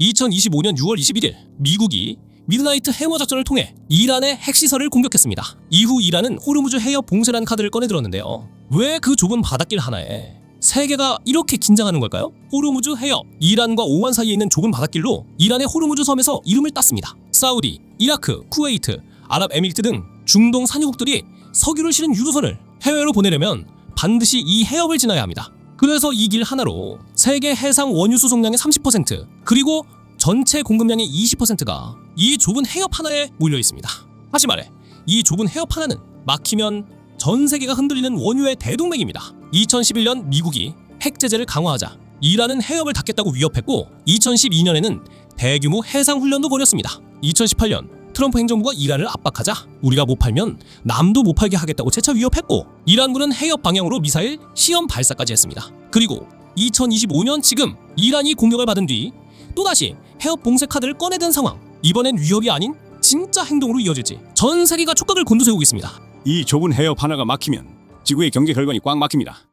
2025년 6월 21일 미국이 미드나이트 해머 작전을 통해 이란의 핵시설을 공격했습니다. 이후 이란은 호르무즈 해협 봉쇄란 카드를 꺼내들었는데요. 왜 그 좁은 바닷길 하나에 세계가 이렇게 긴장하는 걸까요? 호르무즈 해협, 이란과 오만 사이에 있는 좁은 바닷길로 이란의 호르무즈 섬에서 이름을 땄습니다. 사우디, 이라크, 쿠웨이트, 아랍에미리트 등 중동 산유국들이 석유를 실은 유조선을 해외로 보내려면 반드시 이 해협을 지나야 합니다. 그래서 이 길 하나로 세계 해상 원유 수송량의 30% 그리고 전체 공급량의 20%가 이 좁은 해협 하나에 몰려 있습니다. 다시 말해 이 좁은 해협 하나는 막히면 전 세계가 흔들리는 원유의 대동맥입니다. 2011년 미국이 핵 제재를 강화하자 이란은 해협을 닫겠다고 위협했고 2012년에는 대규모 해상 훈련도 벌였습니다. 2018년 트럼프 행정부가 이란을 압박하자 우리가 못 팔면 남도 못 팔게 하겠다고 재차 위협했고 이란군은 해협 방향으로 미사일 시험 발사까지 했습니다. 그리고 2025년 지금 이란이 공격을 받은 뒤 또다시 해협 봉쇄 카드를 꺼내든 상황. 이번엔 위협이 아닌 진짜 행동으로 이어질지 전 세계가 촉각을 곤두세우고 있습니다. 이 좁은 해협 하나가 막히면 지구의 경제 혈관이 꽉 막힙니다.